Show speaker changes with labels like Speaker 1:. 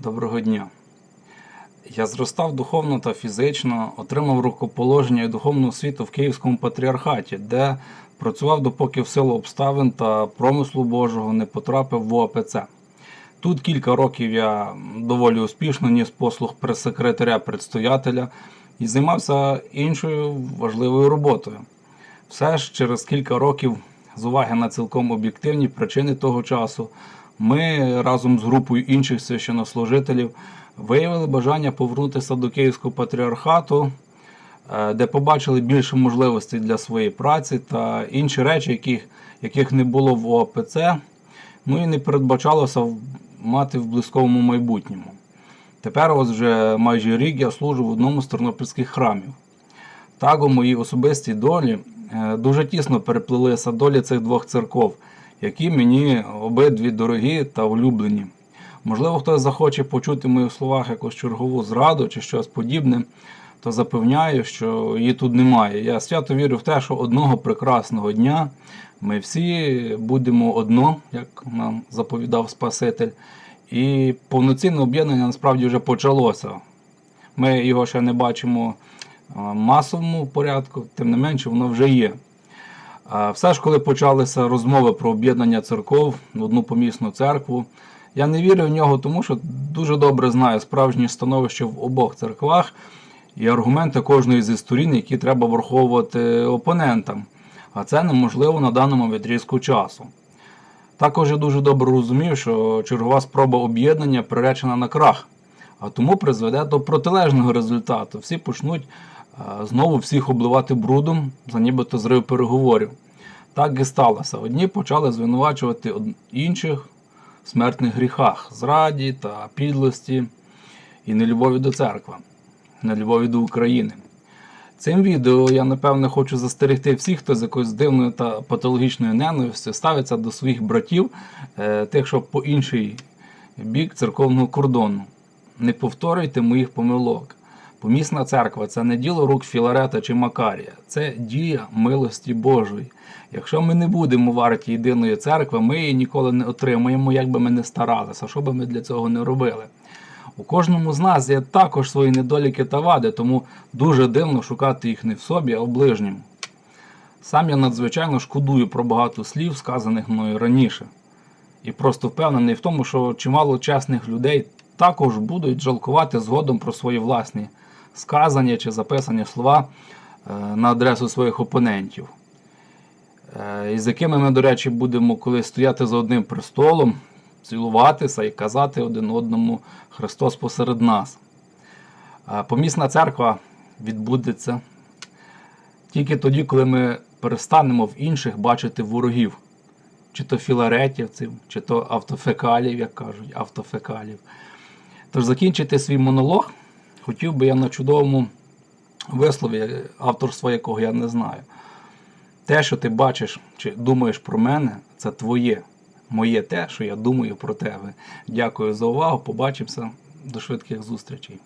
Speaker 1: Доброго дня. Я зростав духовно та фізично, отримав рукоположення і духовну освіту в Київському патріархаті, де працював допоки в силу обставин та промислу Божого не потрапив в ОАПЦ. Тут кілька років я доволі успішно ніс послуг прес-секретаря предстоятеля і займався іншою важливою роботою. Все ж через кілька років, з уваги на цілком об'єктивні причини того часу, ми разом з групою інших священнослужителів виявили бажання повернутися до Київського патріархату, е, де побачили більше можливостей для своєї праці та інші речі, яких, яких не було в ОАПЦ, ну і не передбачалося мати в близькому майбутньому. Тепер ось вже майже рік я служу в одному з тернопільських храмів. Так у моїй особистій долі е, дуже тісно переплилися долі цих двох церков, які мені обидві дорогі та улюблені. Можливо, хтось захоче почути в моїх словах якусь чергову зраду чи щось подібне, то запевняю, що її тут немає. Я свято вірю в те, що одного прекрасного дня ми всі будемо одно, як нам заповідав Спаситель, і повноцінне об'єднання насправді вже почалося. Ми його ще не бачимо масовому порядку, тим не менше, воно вже є. Все ж, коли почалися розмови про об'єднання церков в одну помісну церкву, я не вірив в нього, тому що дуже добре знаю справжнє становище в обох церквах і аргументи кожної зі сторін, які треба враховувати опонентам. А це неможливо на даному відрізку часу. Також я дуже добре розумів, що чергова спроба об'єднання приречена на крах, а тому призведе до протилежного результату. Всі почнуть знову всіх обливати брудом за нібито зрив переговорів. Так і сталося. Одні почали звинувачувати інших в смертних гріхах, зраді та підлості і нелюбові до церкви, нелюбові до України. Цим відео я напевне хочу застерегти всіх, хто з якоюсь дивною та патологічною ненавистю ставиться до своїх братів, е, тих, що по інший бік церковного кордону. Не повторюйте моїх помилок. Помісна церква це не діло рук Філарета чи Макарія, це дія милості Божої. Якщо ми не будемо варті єдиної церкви, ми її ніколи не отримаємо, як би ми не старалися, що би ми для цього не робили. У кожному з нас є також свої недоліки та вади, тому дуже дивно шукати їх не в собі, а в ближньому. Сам я надзвичайно шкодую про багато слів, сказаних мною раніше. І просто впевнений в тому, що чимало чесних людей також будуть жалкувати згодом про свої власні сказані чи записані слова е, на адресу своїх опонентів. Е, І з якими ми, до речі, будемо колись стояти за одним престолом, цілуватися і казати один одному Христос посеред нас. Помісна церква відбудеться тільки тоді, коли ми перестанемо в інших бачити ворогів, чи то філаретівців, чи то автофекалів, як кажуть, автофекалів. Тож закінчити свій монолог хотів би я на чудовому вислові, авторства якого я не знаю. Те, що ти бачиш чи думаєш про мене, це твоє. Моє те, що я думаю про тебе. Дякую за увагу. Побачимося. До швидких зустрічей.